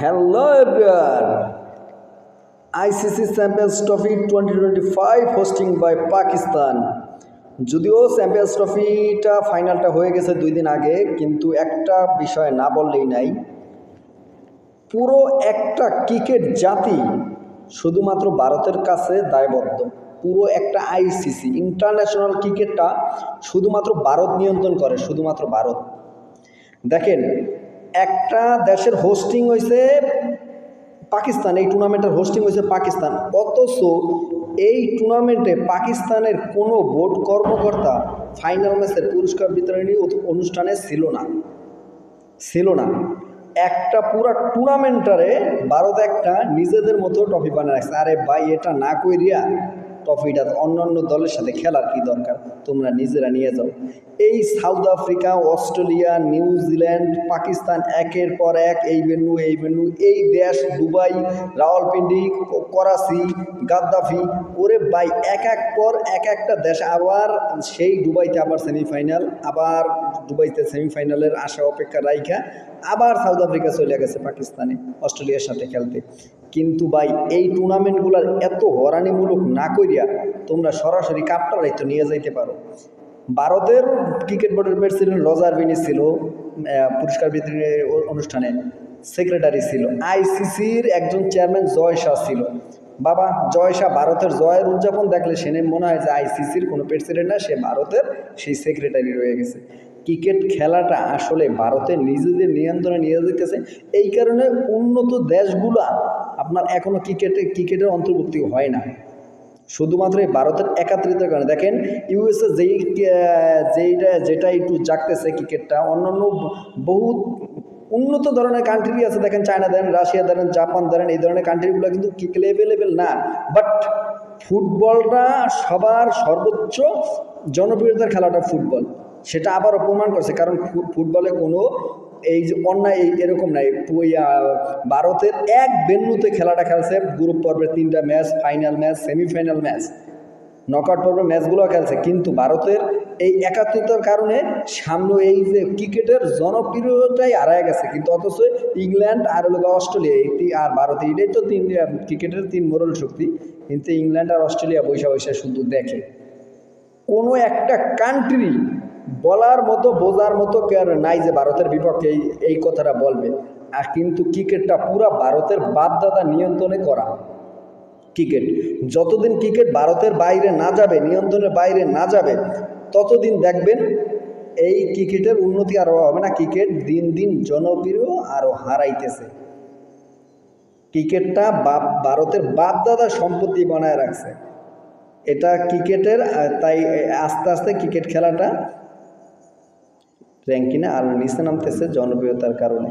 Hello ICC champions trophy twenty twenty five hosting by Pakistan যদিও champions ট্রফিটা ফাইনালটা হয়ে গেছে দুই দিন আগে, কিন্তু একটা বিষয় না বললেই নাই। পুরো একটা ক্রিকেট জাতি শুধুমাত্র ভারতের কাছে দায়বদ্ধ। পুরো একটা আইসিসি ইন্টারন্যাশনাল ক্রিকেটটা শুধুমাত্র ভারত নিয়ন্ত্রণ করে, শুধুমাত্র ভারত। দেখেন একটা দেশের হোস্টিং হয়েছে পাকিস্তান, এই টুর্নামেন্টের হোস্টিং হয়েছে পাকিস্তান। অথচ এই টুর্নামেন্টে পাকিস্তানের কোনো বোর্ড কর্মকর্তা ফাইনাল ম্যাচের পুরস্কার বিতরণী অনুষ্ঠানে ছিল না। ছিল না। একটা পুরা টুর্নামেন্টারে ভারত একটা নিজেদের মতো ট্রফি বানিয়ে রাখছে। আরে ভাই, এটা না কইরিয়া ট্রফিটা অন্যান্য দলের সাথে খেলার কি দরকার? তোমরা নিজেরা নিয়ে যাও। এই South Africa, Australia New Zealand Pakistan একের পর এক এই ভেন্যু এই ভেন্যু, এই দেশ, দুবাই, রাওয়ালপিন্ডি, করাচি, গাদ্দাফি, ওরে ভাই, এক এক পর এক একটা দেশ আবার সেই দুবাইতে আবার সেমিফাইনাল, আবার দুবাইতে সেমিফাইনালের আশা, অপেক্ষা রাইখা, আবার সাউথ আফ্রিকা চলে গেছে পাকিস্তানে, অস্ট্রেলিয়ার সাথে খেলতে। কিন্তু ভাই, এই টুর্নামেন্টগুলোর এত হরানিমূলক না করিয়া তোমরা সরাসরি কাপটারাই তো নিয়ে যাইতে পারো। ভারতের ক্রিকেট বোর্ডের প্রেসিডেন্ট রজার বিনি ছিল পুরস্কার বিতরণী অনুষ্ঠানে সেক্রেটারি ছিল আইসিসির একজন চেয়ারম্যান জয় শাহ ছিল। বাবা, জয় শাহ ভারতের জয়ের উদযাপন দেখলে সেনে মনে হয় যে আইসিসির কোনো প্রেসিডেন্ট না, সে ভারতের সেই সেক্রেটারি রয়ে গেছে। ক্রিকেট খেলাটা আসলে ভারতের নিজেদের নিয়ন্ত্রণে নিয়ে যেতেছে এই কারণে উন্নত দেশগুলা আপনার এখনও ক্রিকেটে ক্রিকেটের অন্তর্ভুক্তি হয় না। শুধুমাত্র এই ভারতের একাত্রিতের কারণে। দেখেন ইউএসএ যেই যেইটা, যেটা একটু জাগতেছে ক্রিকেটটা অন্যান্য বহু উন্নত ধরনের কান্ট্রি আছে। দেখেন চায়না ধরেন রাশিয়া ধরেন জাপান ধরেন, এই ধরনের কান্ট্রিগুলো কিন্তু কিক লেভেলেবেল না। বাট ফুটবলটা সবার সর্বোচ্চ জনপ্রিয়তার খেলাটা ফুটবল। সেটা আবারও প্রমাণ করছে। কারণ ফুটবলে কোনো এই যে অন্যায় এই এরকম নাই। ভারতের এক বেন্যুতে খেলাটা খেলছে গ্রুপ পর্বের তিনটা match final match semifinal match knockout পর্বের ম্যাচগুলো খেলছে। কিন্তু ভারতের এই একাত্মতার কারণে সামনে এই যে ক্রিকেটের জনপ্রিয়তাই হারায় গেছে। কিন্তু অথচ ইংল্যান্ড আর হলো অস্ট্রেলিয়া একটি আর ভারত এটাই তো তিন ক্রিকেটের তিন মোরল শক্তি। কিন্তু ইংল্যান্ড আর অস্ট্রেলিয়া বৈশা বৈশা শুধু দেখে। কোনো একটা কান্ট্রি বলার মতো, বোঝার মতো কেউ নাই যে ভারতের বিপক্ষে এই এই কথাটা বলবে। আর কিন্তু ক্রিকেটটা পুরা ভারতের বাপদাদা নিয়ন্ত্রণে করা। ক্রিকেট। যতদিন ক্রিকেট ভারতের বাইরে না যাবে, নিয়ন্ত্রণের বাইরে না যাবে, ততদিন দেখবেন এই ক্রিকেটের উন্নতি আরও হবে না। ক্রিকেট দিন দিন জনপ্রিয় আরও হারাইতেছে। ক্রিকেটটা বাপ, ভারতের বাপদাদা সম্পত্তি বানায় রাখছে। এটা ক্রিকেটের, তাই আস্তে আস্তে ক্রিকেট খেলাটা র্যাঙ্কিনে আরও নিচে নামতেছে জনপ্রিয়তার কারণে।